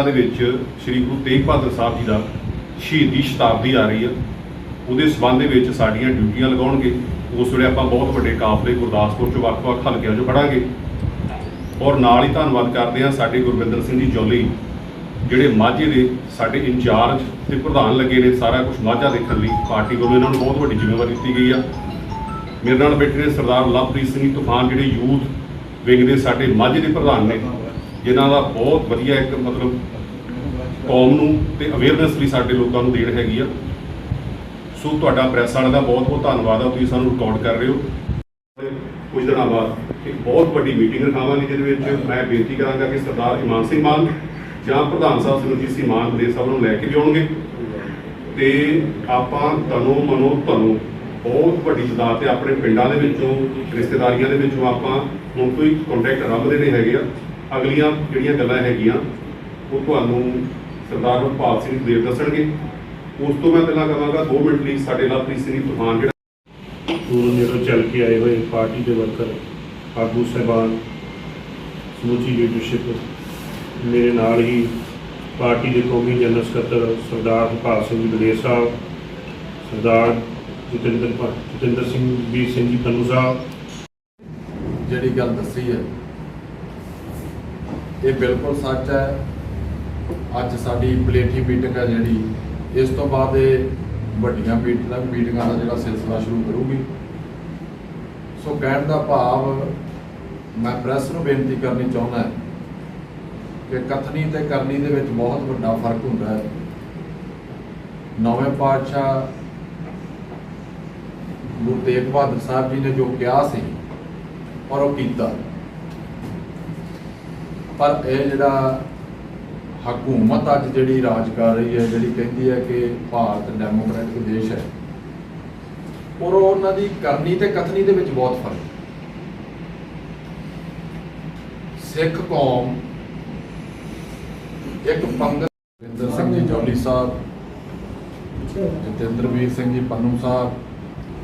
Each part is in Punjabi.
ਜ਼ਿਲ੍ਹਾ ਦੇ ਵਿੱਚ ਸ੍ਰੀ ਗੁਰੂ ਤੇਗ ਬਹਾਦਰ ਸਾਹਿਬ ਜੀ ਦਾ ਸ਼ਹੀਦੀ ਸ਼ਤਾਬਦੀ ਆ ਰਹੀ ਹੈ ਉਹਦੇ ਸਬੰਧ ਦੇ ਵਿੱਚ ਸਾਡੀਆਂ ਡਿਊਟੀਆਂ ਲਗਾਉਣਗੇ। ਉਸ ਵੇਲੇ ਆਪਾਂ ਬਹੁਤ ਵੱਡੇ ਕਾਫਲੇ ਗੁਰਦਾਸਪੁਰ ਚੋਂ ਵੱਖ-ਵੱਖ ਹਲਕਿਆਂ ਚੋਂ ਖੜਾਂਗੇ। ਔਰ ਨਾਲ ਹੀ ਧੰਨਵਾਦ ਕਰਦੇ ਹਾਂ ਸਾਡੇ ਗੁਰਵਿੰਦਰ ਸਿੰਘ ਜੀ ਜੋਲੀ, ਜਿਹੜੇ ਮਾਝੇ ਦੇ ਸਾਡੇ ਇੰਚਾਰਜ ਤੇ ਪ੍ਰਧਾਨ ਲੱਗੇ ਨੇ ਸਾਰਾ ਕੁਝ ਮਾਝਾ ਦੇਖਣ ਲਈ। ਪਾਰਟੀ ਵੱਲੋਂ ਇਹਨਾਂ ਨੂੰ ਬਹੁਤ ਵੱਡੀ ਜ਼ਿੰਮੇਵਾਰੀ ਦਿੱਤੀ ਗਈ ਆ। ਮੇਰੇ ਨਾਲ ਬੈਠੇ ਨੇ ਸਰਦਾਰ ਲਵਪ੍ਰੀਤ ਸਿੰਘ ਜੀ, ਤੂਫਾਨ ਜਿਹੜੇ ਯੂਥ ਵਿੰਗ ਦੇ ਸਾਡੇ ਮਾਝੇ ਦੇ ਪ੍ਰਧਾਨ ਨੇ। ਜਿਨ੍ਹਾਂ ਦਾ ਬਹੁਤ ਵਧੀਆ ਇੱਕ ਮਤਲਬ ਕੌਮ ਨੂੰ ਤੇ ਅਵੇਅਰਨੈਸ ਲਈ ਸਾਡੇ ਲੋਕਾਂ ਨੂੰ ਦੇਣ ਹੈਗੀ ਆ। ਸੋ ਤੁਹਾਡਾ ਪ੍ਰੈਸ ਵਾਲਿਆਂ ਦਾ ਬਹੁਤ ਬਹੁਤ ਧੰਨਵਾਦ ਆ, ਤੁਸੀਂ ਸਾਨੂੰ ਰਿਕਾਰਡ ਕਰ ਰਹੇ ਹੋ। ਕੁਝ ਦਿਨਾਂ ਬਾਅਦ ਇੱਕ ਬਹੁਤ ਵੱਡੀ ਮੀਟਿੰਗ ਰਖਾਵਾਂਗੇ, ਜਿਹਦੇ ਵਿੱਚ ਮੈਂ ਬੇਨਤੀ ਕਰਾਂਗਾ ਕਿ ਸਰਦਾਰ ਇਮਾਨ ਸਿੰਘ ਮਾਨ ਜਾਂ ਪ੍ਰਧਾਨ ਸਾਹਿਬ ਸਿਮਰਜੀਤ ਸਿੰਘ ਮਾਨ ਦੇ ਸਭ ਨੂੰ ਲੈ ਕੇ ਜਾਣਗੇ ਆਉਣਗੇ। ਤੇ ਆਪਾਂ ਤਨੋ ਮਨੋ ਤਨੋ ਬਹੁਤ ਵੱਡੀ ਤਾਦਾਦ ਤੇ ਆਪਣੇ ਪਿੰਡਾਂ ਦੇ ਵਿੱਚੋਂ, ਰਿਸ਼ਤੇਦਾਰੀਆਂ ਦੇ ਵਿੱਚੋਂ ਆਪਾਂ ਹੁਣ ਤੋਂ ਹੀ ਕੰਟੈਕਟ ਰੱਖਦੇ ਨੇ ਹੈਗੇ ਆ। ਅਗਲੀਆਂ ਜਿਹੜੀਆਂ ਗੱਲਾਂ ਹੈਗੀਆਂ, ਉਹ ਤੁਹਾਨੂੰ ਸਰਦਾਰ ਭਗਪਾਲ ਸਿੰਘ ਦੇਵ ਦੱਸਣਗੇ। ਉਸ ਤੋਂ ਮੈਂ ਪਹਿਲਾਂ ਕਹਾਂਗਾ 2 ਮਿੰਟ ਲਈ ਸਾਡੇ ਲਵਪ੍ਰੀਤ ਸਿੰਘ ਜੀ ਜਿਹੜਾ ਦੂਰੋਂ ਨੇੜੋਂ ਚੱਲ ਕੇ ਆਏ ਹੋਏ ਪਾਰਟੀ ਦੇ ਵਰਕਰ, ਆਗੂ ਸਹਿਬਾਨ, ਸਮੁੱਚੀ ਲੀਡਰਸ਼ਿਪ ਮੇਰੇ ਨਾਲ ਹੀ ਪਾਰਟੀ ਦੇ ਕੌਮੀ ਜਨਰਲ ਸਕੱਤਰ ਸਰਦਾਰ ਹਰਪਾਲ ਸਿੰਘ ਬਲੇਰ ਸਾਹਿਬ, ਸਰਦਾਰ ਜਤਿੰਦਰ ਜਤਿੰਦਰ ਸਿੰਘ ਵੀਰ ਸਿੰਘ ਜੀ ਪੰਨੂ ਸਾਹਿਬ। ਜਿਹੜੀ ਗੱਲ ਦੱਸੀ ਹੈ ਇਹ ਬਿਲਕੁਲ ਸੱਚ ਹੈ। ਅੱਜ ਸਾਡੀ ਪਲੇਠੀ ਮੀਟਿੰਗ ਹੈ ਜਿਹੜੀ। ਇਸ ਤੋਂ ਬਾਅਦ ਇਹ ਵੱਡੀਆਂ ਮੀਟਿੰਗਾਂ ਮੀਟਿੰਗਾਂ ਦਾ ਜਿਹੜਾ ਸਿਲਸਿਲਾ ਸ਼ੁਰੂ ਕਰੂਗੀ। ਸੋ ਕਹਿਣ ਦਾ ਭਾਵ ਮੈਂ ਪ੍ਰੈਸ ਨੂੰ ਬੇਨਤੀ ਕਰਨੀ ਚਾਹੁੰਦਾ ਕਿ ਕਥਨੀ ਤੇ ਕਰਨੀ ਦੇ ਵਿੱਚ ਬਹੁਤ ਵੱਡਾ ਫ਼ਰਕ ਹੁੰਦਾ ਹੈ। ਨੌਵੇਂ ਪਾਤਸ਼ਾਹ ਗੁਰੂ ਤੇਗ ਬਹਾਦਰ ਸਾਹਿਬ ਜੀ ਨੇ ਜੋ ਕਿਹਾ ਸੀ ਔਰ ਉਹ ਕੀਤਾ। ਪਰ ਇਹ ਜਿਹੜਾ ਹਕੂਮਤ ਅੱਜ ਜਿਹੜੀ ਰਾਜ ਕਰ ਰਹੀ ਹੈ, ਜਿਹੜੀ ਕਹਿੰਦੀ ਹੈ ਕਿ ਭਾਰਤ ਡੈਮੋਕ੍ਰੈਟਿਕ ਦੇਸ਼ ਹੈ, ਔਰ ਉਹਨਾਂ ਦੀ ਕਰਨੀ ਤੇ ਕਥਨੀ ਦੇ ਵਿੱਚ ਬਹੁਤ ਫ਼ਰਕ ਹੈ। ਸਿੱਖ ਕੌਮ, ਇੱਕ ਪੰਗਤ ਵਿੰਦਰ ਸਿੰਘ ਜੀ ਜੌਲੀ ਸਾਹਿਬ, ਜਤਿੰਦਰਵੀਰ ਸਿੰਘ ਜੀ, ਪੰਨੂ ਸਾਹਿਬ,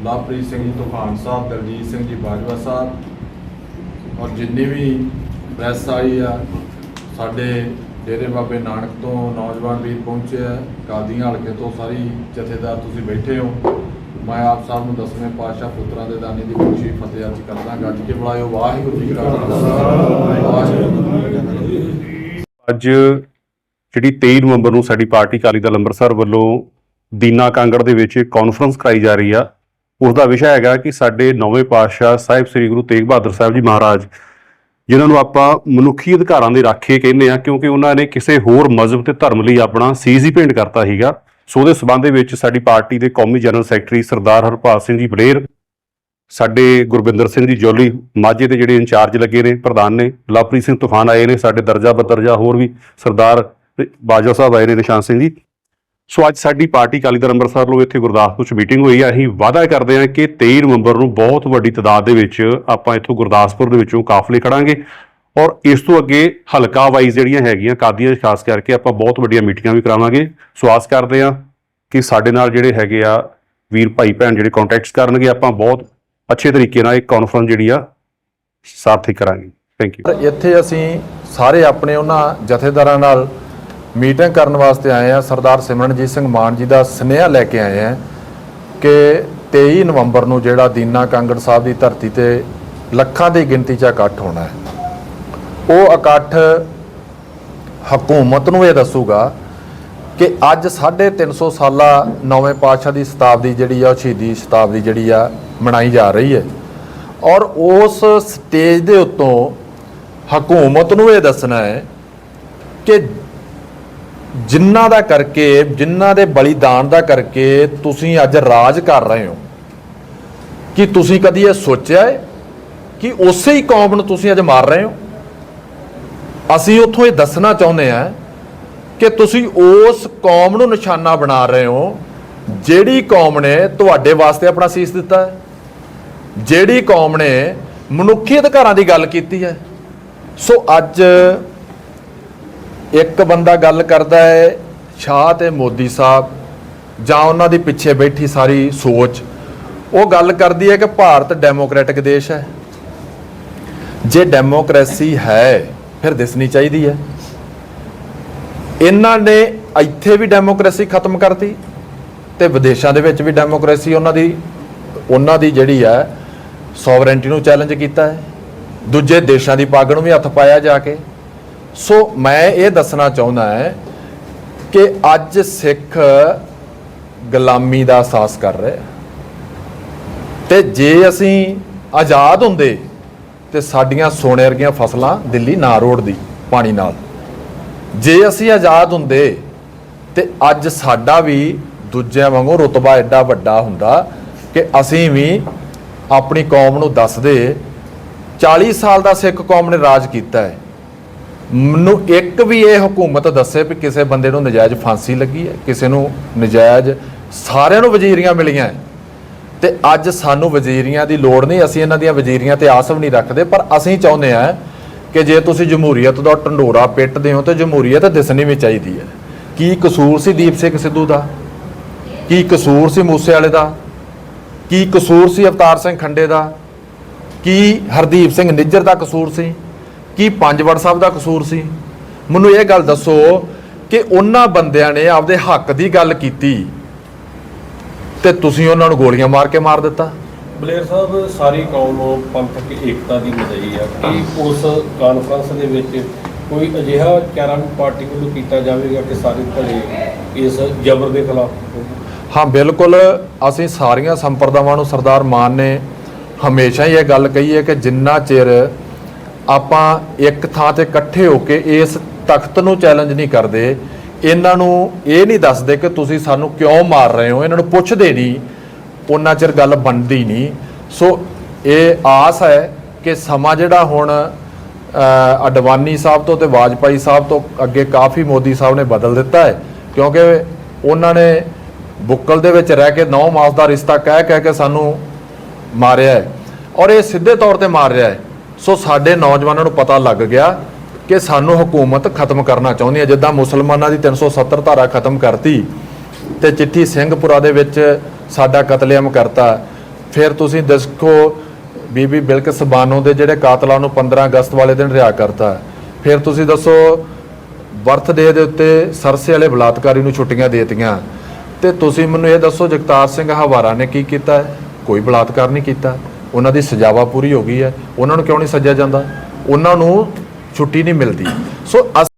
ਲਵਪ੍ਰੀਤ ਸਿੰਘ ਜੀ, ਤੂਫਾਨ ਸਾਹਿਬ, ਦਲਜੀਤ ਸਿੰਘ ਜੀ, ਬਾਜਵਾ ਸਾਹਿਬ, ਔਰ ਜਿੰਨੇ ਵੀ ਪ੍ਰੈਸ ਆਈ ਆ। ਸਾਡੇ ਡੇਰੇ ਬਾਬੇ ਨਾਨਕ ਤੋਂ ਨੌਜਵਾਨ ਵੀਰ ਪਹੁੰਚੇ ਕਾਦੀਆਂ ਹਲਕੇ ਤੋਂ ਸਾਰੀ ਜਥੇਦਾਰ ਤੁਸੀਂ ਬੈਠੇ ਹੋ। ਮੈਂ ਆਪ ਸਭ ਨੂੰ ਦਸਵੇਂ ਪਾਤਸ਼ਾਹ ਪੁੱਤਰਾਂ ਦੇ ਦਾਨੀ ਦੀ ਖੁਸ਼ੀ ਫਤਿਹ ਅਰਜ਼ ਕਰਦਾ ਗੱਜ ਕੇ ਬੁਲਾਇਓ। ਵਾਹਿਗੁਰੂ ਜੀ ਕਾ ਖਾਲਸਾ। ਅੱਜ ਜਿਹੜੀ 23 ਨਵੰਬਰ ਨੂੰ ਸਾਡੀ ਪਾਰਟੀ ਅਕਾਲੀ ਦਲ ਅੰਮ੍ਰਿਤਸਰ ਵੱਲੋਂ ਦੀਨਾ ਕਾਂਗੜ ਦੇ ਵਿੱਚ ਕਾਨਫਰੰਸ ਕਰਾਈ ਜਾ ਰਹੀ ਆ। ਉਸ ਦਾ ਵਿਸ਼ਾ ਹੈਗਾ ਕਿ ਸਾਡੇ ਨੌਵੇਂ ਪਾਤਸ਼ਾਹ ਸਾਹਿਬ ਸ੍ਰੀ ਗੁਰੂ ਤੇਗ ਬਹਾਦਰ ਸਾਹਿਬ ਜੀ ਮਹਾਰਾਜ ਜਿਨ੍ਹਾਂ ਨੂੰ ਆਪਾਂ ਮਨੁੱਖੀ ਅਧਿਕਾਰਾਂ ਦੇ ਰਾਖੇ ਕਹਿੰਦੇ ਆ ਕਿਉਂਕਿ ਉਹਨਾਂ ਨੇ ਕਿਸੇ ਹੋਰ ਮਜ਼ਹਬ ਤੇ ਧਰਮ ਲਈ ਆਪਣਾ ਸੀਸ ਹੀ ਭੇਂਟ ਕਰਤਾ ਸੀਗਾ। ਸੋ ਉਹਦੇ ਸਬੰਧ ਦੇ ਵਿੱਚ ਸਾਡੀ ਪਾਰਟੀ ਦੇ ਕੌਮੀ ਜਨਰਲ ਸੈਕਟਰੀ ਸਰਦਾਰ ਹਰਪਾਲ ਸਿੰਘ ਜੀ ਬਲੇਰ, ਸਾਡੇ ਗੁਰਵਿੰਦਰ ਸਿੰਘ ਜੀ ਜੋਲੀ, ਮਾਝੇ ਦੇ ਜਿਹੜੇ ਇੰਚਾਰਜ ਲੱਗੇ ਨੇ, ਪ੍ਰਧਾਨ ਨੇ, ਲਵਪ੍ਰੀਤ ਸਿੰਘ ਤੂਫਾਨ ਆਏ ਨੇ ਸਾਡੇ ਦਰਜਾ ਬਦਰਜਾ ਹੋਰ ਵੀ ਸਰਦਾਰ ਬਾਜਵਾ ਸਾਹਿਬ ਆਏ ਨੇ ਨਿਸ਼ਾਨ ਸਿੰਘ ਜੀ। ਸੋ ਅੱਜ ਸਾਡੀ ਪਾਰਟੀ ਅਕਾਲੀ ਦਲ ਅੰਮ੍ਰਿਤਸਰ ਵੱਲੋਂ ਇੱਥੇ ਗੁਰਦਾਸਪੁਰ ਚ ਮੀਟਿੰਗ ਹੋਈ ਆ। ਅਸੀਂ ਵਾਅਦਾ ਕਰਦੇ ਹਾਂ ਕਿ 23 ਨਵੰਬਰ ਨੂੰ ਬਹੁਤ ਵੱਡੀ ਤਾਦਾਦ ਦੇ ਵਿੱਚ ਆਪਾਂ ਇੱਥੋਂ ਗੁਰਦਾਸਪੁਰ ਦੇ ਵਿੱਚੋਂ ਕਾਫਲੇ ਖੜਾਂਗੇ। ਔਰ ਇਸ ਤੋਂ ਅੱਗੇ ਹਲਕਾ ਵਾਈਜ਼ ਜਿਹੜੀਆਂ ਹੈਗੀਆਂ ਕਾਦੀਆਂ 'ਚ, ਖਾਸ ਕਰਕੇ ਆਪਾਂ ਬਹੁਤ ਵੱਡੀਆਂ ਮੀਟਿੰਗਾਂ ਵੀ ਕਰਾਵਾਂਗੇ। ਸੋ ਆਸ ਕਰਦੇ ਹਾਂ ਕਿ ਸਾਡੇ ਨਾਲ ਜਿਹੜੇ ਹੈਗੇ ਆ ਵੀਰ ਭਾਈ ਭੈਣ ਜਿਹੜੇ ਕੰਟੈਕਟਸ ਕਰਨਗੇ, ਆਪਾਂ ਬਹੁਤ ਅੱਛੇ ਤਰੀਕੇ ਨਾਲ ਇੱਕ ਕਾਨਫਰੰਸ ਜਿਹੜੀ ਆ ਸਾਰਥਿਕ ਕਰਾਂਗੇ। ਥੈਂਕ ਯੂ ਇੱਥੇ ਅਸੀਂ ਸਾਰੇ ਆਪਣੇ ਉਹਨਾਂ ਜਥੇਦਾਰਾਂ ਨਾਲ ਮੀਟਿੰਗ ਕਰਨ ਵਾਸਤੇ ਆਏ ਆ ਸਰਦਾਰ ਸਿਮਰਨਜੀਤ ਸਿੰਘ ਮਾਨ ਜੀ ਦਾ ਸੁਨੇਹਾ ਲੈ ਕੇ ਆਏ ਆ ਕਿ 23 ਨਵੰਬਰ ਨੂੰ ਜਿਹੜਾ ਦੀਨਾ ਕਾਂਗੜ ਸਾਹਿਬ ਦੀ ਧਰਤੀ ਤੇ ਲੱਖਾਂ ਦੀ ਗਿਣਤੀ 'ਚ ਇਕੱਠ ਹੋਣਾ ਹੈ। ਉਹ ਇਕੱਠ ਹਕੂਮਤ ਨੂੰ ਇਹ ਦੱਸੂਗਾ ਕਿ ਅੱਜ 350 ਸਾਲਾ ਨੌਵੇਂ ਪਾਤਸ਼ਾਹ ਦੀ ਸ਼ਤਾਬਦੀ ਜਿਹੜੀ ਆ, ਉਹ ਸ਼ਹੀਦੀ ਸ਼ਤਾਬਦੀ ਜਿਹੜੀ ਆ, ਮਨਾਈ ਜਾ ਰਹੀ ਹੈ। ਔਰ ਉਸ ਸਟੇਜ ਦੇ ਉੱਤੋਂ ਹਕੂਮਤ ਨੂੰ ਇਹ ਦੱਸਣਾ ਹੈ ਕਿ ਜਿਨ੍ਹਾਂ ਦਾ ਕਰਕੇ ਜਿਨ੍ਹਾਂ ਦੇ ਬਲੀਦਾਨ ਦਾ ਕਰਕੇ ਤੁਸੀਂ ਅੱਜ ਰਾਜ ਕਰ ਰਹੇ ਹੋ। ਕਿ ਤੁਸੀਂ ਕਦੀ ਇਹ ਸੋਚਿਆ ਹੈ ਕਿ ਉਸੇ ਹੀ ਕੌਮ ਨੂੰ ਤੁਸੀਂ ਅੱਜ ਮਾਰ ਰਹੇ ਹੋ? ਅਸੀਂ ਉੱਥੋਂ ਇਹ ਦੱਸਣਾ ਚਾਹੁੰਦੇ ਹਾਂ ਕਿ ਤੁਸੀਂ ਉਸ ਕੌਮ ਨੂੰ ਨਿਸ਼ਾਨਾ ਬਣਾ ਰਹੇ ਹੋ, ਜਿਹੜੀ ਕੌਮ ਨੇ ਤੁਹਾਡੇ ਵਾਸਤੇ ਆਪਣਾ ਸੀਸ ਦਿੱਤਾ ਹੈ। ਜਿਹੜੀ ਕੌਮ ਨੇ ਮਨੁੱਖੀ ਅਧਿਕਾਰਾਂ ਦੀ ਗੱਲ ਕੀਤੀ ਹੈ। ਸੋ ਅੱਜ ਇੱਕ ਬੰਦਾ ਗੱਲ ਕਰਦਾ ਹੈ, ਸ਼ਾਹ ਤੇ ਮੋਦੀ ਸਾਹਿਬ ਜਾਂ ਉਹਨਾਂ ਦੀ ਪਿੱਛੇ ਬੈਠੀ ਸਾਰੀ ਸੋਚ, ਉਹ ਗੱਲ ਕਰਦੀ ਹੈ ਕਿ ਭਾਰਤ ਡੈਮੋਕ੍ਰੈਟਿਕ ਦੇਸ਼ ਹੈ। ਜੇ ਡੈਮੋਕ੍ਰੇਸੀ ਹੈ, ਫਿਰ ਦਿਸਣੀ ਚਾਹੀਦੀ ਹੈ। ਇਹਨਾਂ ਨੇ ਇੱਥੇ ਵੀ ਡੈਮੋਕ੍ਰੇਸੀ ਖਤਮ ਕਰਤੀ ਤੇ ਵਿਦੇਸ਼ਾਂ ਦੇ ਵਿੱਚ ਵੀ ਡੈਮੋਕ੍ਰੇਸੀ ਉਹਨਾਂ ਦੀ ਉਹਨਾਂ ਦੀ ਜਿਹੜੀ ਹੈ ਸੋਵਰੈਂਟੀ ਨੂੰ ਚੈਲੰਜ ਕੀਤਾ ਹੈ। ਦੂਜੇ ਦੇਸ਼ਾਂ ਦੀ ਪੱਗ ਨੂੰ ਵੀ ਹੱਥ ਪਾਇਆ ਜਾ ਕੇ। ਸੋ ਮੈਂ ਇਹ ਦੱਸਣਾ ਚਾਹੁੰਦਾ ਹੈ ਕਿ ਅੱਜ ਸਿੱਖ ਗੁਲਾਮੀ ਦਾ ਅਹਿਸਾਸ ਕਰ ਰਿਹਾ ਆ। ਤੇ ਜੇ ਅਸੀਂ ਆਜ਼ਾਦ ਹੁੰਦੇ ਤੇ ਸਾਡੀਆਂ ਸੋਨੇ ਵਰਗੀਆਂ ਫਸਲਾਂ ਦਿੱਲੀ ਨਾ ਰੋੜਦੀ ਪਾਣੀ ਨਾਲ ਜੇ ਅਸੀਂ ਆਜ਼ਾਦ ਹੁੰਦੇ ਤੇ ਅੱਜ ਸਾਡਾ ਵੀ ਦੂਜਿਆਂ ਵਾਂਗੂ ਰੁਤਬਾ ਐਡਾ ਵੱਡਾ ਹੁੰਦਾ ਕਿ ਅਸੀਂ ਵੀ ਆਪਣੀ ਕੌਮ ਨੂੰ ਦੱਸਦੇ 40 ਸਾਲ ਦਾ ਸਿੱਖ ਕੌਮ ਨੇ ਰਾਜ ਕੀਤਾ ਹੈ ਮੈਨੂੰ ਇੱਕ ਵੀ ਇਹ ਹਕੂਮਤ ਦੱਸੇ ਵੀ ਕਿਸੇ ਬੰਦੇ ਨੂੰ ਨਜਾਇਜ਼ ਫਾਂਸੀ ਲੱਗੀ ਹੈ, ਕਿਸੇ ਨੂੰ ਨਜਾਇਜ਼ ਸਾਰਿਆਂ ਨੂੰ ਵਜ਼ੀਰੀਆਂ ਮਿਲੀਆਂ ਹੈ। ਤੇ ਅੱਜ ਸਾਨੂੰ ਵਜ਼ੀਰੀਆਂ ਦੀ ਲੋੜ ਨਹੀਂ, ਅਸੀਂ ਇਹਨਾਂ ਦੀਆਂ ਵਜ਼ੀਰੀਆਂ ਤੇ ਆਸ ਵੀ ਨਹੀਂ ਰੱਖਦੇ, ਪਰ ਅਸੀਂ ਚਾਹੁੰਦੇ ਹਾਂ ਕਿ ਜੇ ਤੁਸੀਂ ਜਮਹੂਰੀਅਤ ਦਾ ਢੰਡੋਰਾ ਪਿੱਟਦੇ ਹੋ, ਤੇ ਜਮਹੂਰੀਅਤ ਦਿਸਣੀ ਵੀ ਚਾਹੀਦੀ ਹੈ। ਕੀ ਕਸੂਰ ਸੀ ਦੀਪ ਸਿੰਘ ਸਿੱਧੂ ਦਾ? ਕੀ ਕਸੂਰ ਸੀ ਮੂਸੇ ਵਾਲੇ ਦਾ? ਕੀ ਕਸੂਰ ਸੀ ਅਵਤਾਰ ਸਿੰਘ ਖੰਡੇ ਦਾ? ਕੀ ਹਰਦੀਪ ਸਿੰਘ ਨਿੱਜਰ ਦਾ ਕਸੂਰ ਸੀ? ਕੀ ਪੰਜਵੜ ਸਾਹਿਬ ਦਾ ਕਸੂਰ ਸੀ? ਮੈਨੂੰ ਇਹ ਗੱਲ ਦੱਸੋ ਕਿ ਉਹਨਾਂ ਬੰਦਿਆਂ ਨੇ ਆਪਦੇ ਹੱਕ ਦੀ ਗੱਲ ਕੀਤੀ ਤੇ ਤੁਸੀਂ ਉਹਨਾਂ ਨੂੰ ਗੋਲੀਆਂ ਮਾਰ ਕੇ ਮਾਰ ਦਿੱਤਾ? ਬਲੇਰ ਸਾਹਿਬ ਸਾਰੀ ਕੌਮ ਨੂੰ ਪੰਥਕ ਏਕਤਾ ਦੀ ਮਦਈ ਆ ਕਿ ਉਸ ਕਾਨਫਰੰਸ ਦੇ ਵਿੱਚ ਕੋਈ ਅਜਿਹਾ ਚਾਰਾਂ ਪਾਰਟੀ ਵੱਲੋਂ ਕੀਤਾ ਜਾਵੇਗਾ ਕਿ ਸਾਰੇ ਭਲੇ ਇਸ ਜ਼ਬਰ ਦੇ ਖਿਲਾਫ? ਹਾਂ ਬਿਲਕੁਲ। ਅਸੀਂ ਸਾਰੀਆਂ ਸੰਪਰਦਾਵਾਂ ਨੂੰ ਸਰਦਾਰ ਮਾਨ ਨੇ ਹਮੇਸ਼ਾ ਹੀ ਇਹ ਗੱਲ ਕਹੀ ਹੈ ਕਿ ਜਿੰਨਾ ਚਿਰ ਆਪਾਂ ਇੱਕ ਥਾਂ ਤੇ ਇਕੱਠੇ ਹੋ ਕੇ ਇਸ ਤਖਤ ਨੂੰ ਚੈਲੰਜ ਨਹੀਂ ਕਰਦੇ। ਇਹਨਾਂ ਨੂੰ ਇਹ ਨਹੀਂ ਦੱਸਦੇ ਕਿ ਤੁਸੀਂ ਸਾਨੂੰ ਕਿਉਂ ਮਾਰ ਰਹੇ ਹੋ। ਇਹਨਾਂ ਨੂੰ ਪੁੱਛਦੇ ਨਹੀਂ। ਉਹਨਾਂ ਚਿਰ ਗੱਲ ਬਣਦੀ ਨਹੀਂ। ਸੋ ਇਹ ਆਸ ਹੈ ਕਿ ਸਮਾਂ ਜਿਹੜਾ ਹੁਣ ਅਡਵਾਨੀ ਸਾਹਿਬ ਤੋਂ ਤੇ ਵਾਜਪਾਈ ਸਾਹਿਬ ਤੋਂ ਅੱਗੇ ਕਾਫੀ ਮੋਦੀ ਸਾਹਿਬ ਨੇ ਬਦਲ ਦਿੱਤਾ ਹੈ। ਕਿਉਂਕਿ ਉਹਨਾਂ ਨੇ ਬੁੱਕਲ ਦੇ ਵਿੱਚ ਰਹਿ ਕੇ 9 ਮਾਸ ਦਾ ਰਿਸ਼ਤਾ ਕਹਿ ਕਹਿ ਕੇ ਸਾਨੂੰ ਮਾਰਿਆ ਹੈ। ਔਰ ਇਹ ਸਿੱਧੇ ਤੌਰ ਤੇ ਮਾਰ ਰਿਹਾ ਹੈ। ਸੋ ਸਾਡੇ ਨੌਜਵਾਨਾਂ ਨੂੰ ਪਤਾ ਲੱਗ ਗਿਆ ਕਿ ਸਾਨੂੰ ਹਕੂਮਤ ਖਤਮ ਕਰਨਾ ਚਾਹੁੰਦੀ ਹੈ। ਜਿੱਦਾਂ ਮੁਸਲਮਾਨਾਂ ਦੀ 370 ਧਾਰਾ ਖਤਮ ਕਰਤੀ ਤੇ ਚਿੱਠੀ ਸਿੰਘਪੁਰਾ ਦੇ ਵਿੱਚ ਸਾਡਾ ਕਤਲੇਆਮ ਕਰਤਾ। ਫਿਰ ਤੁਸੀਂ ਦੇਖੋ ਬੀਬੀ ਬਿਲਕਿਸ ਬਾਨੋ ਦੇ ਜਿਹੜੇ ਕਾਤਲਾਂ ਨੂੰ 15 ਅਗਸਤ ਵਾਲੇ ਦਿਨ ਰਿਹਾ ਕਰਤਾ। ਫਿਰ ਤੁਸੀਂ ਦੱਸੋ ਬਰਥਡੇ ਦੇ ਉੱਤੇ ਸਰਸੇ ਵਾਲੇ ਬਲਾਤਕਾਰੀ ਨੂੰ ਛੁੱਟੀਆਂ ਦੇਤੀਆਂ। ਤੇ ਤੁਸੀਂ ਮੈਨੂੰ ਇਹ ਦੱਸੋ, ਜਗਤਾਰ ਸਿੰਘ ਹਵਾਰਾ ਨੇ ਕੀ ਕੀਤਾ? ਕੋਈ ਬਲਾਤਕਾਰ ਨਹੀਂ ਕੀਤਾ। ਉਹਨਾਂ ਦੀ ਸਜ਼ਾਵਾ ਪੂਰੀ ਹੋ ਗਈ ਹੈ। ਉਹਨਾਂ ਨੂੰ ਕਿਉਂ ਨਹੀਂ ਸੱਜਿਆ ਜਾਂਦਾ? ਉਹਨਾਂ ਨੂੰ ਛੁੱਟੀ ਨਹੀਂ ਮਿਲਦੀ। ਸੋ ਅਸ-